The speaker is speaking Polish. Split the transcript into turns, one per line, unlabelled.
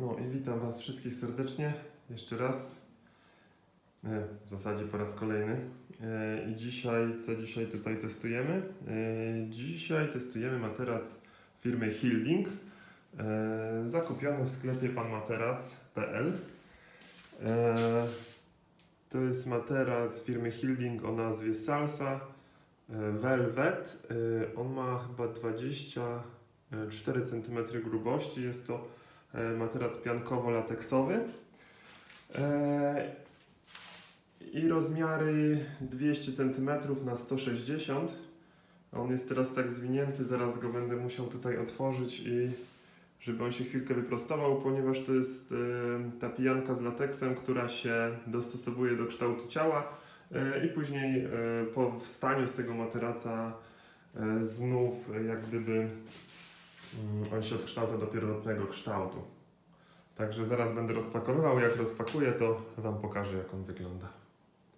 No i witam Was wszystkich serdecznie jeszcze raz. E, W zasadzie po raz kolejny. E, I dzisiaj, co dzisiaj tutaj testujemy? E, Dzisiaj testujemy materac firmy Hilding, zakupiony w sklepie panmaterac.pl. To jest materac firmy Hilding o nazwie Salsa Velvet. On ma chyba 24 cm grubości. Jest to materac piankowo-lateksowy. E, I rozmiary 200 cm na 160 On jest teraz tak zwinięty, zaraz go będę musiał tutaj otworzyć i żeby on się chwilkę wyprostował, ponieważ to jest e, ta pijanka z lateksem, która się dostosowuje do kształtu ciała e, i później e, po wstaniu z tego materaca e, znów e, jak gdyby on się odkształca do pierwotnego kształtu. Także zaraz będę rozpakowywał. Jak rozpakuję, to Wam pokażę, jak on wygląda.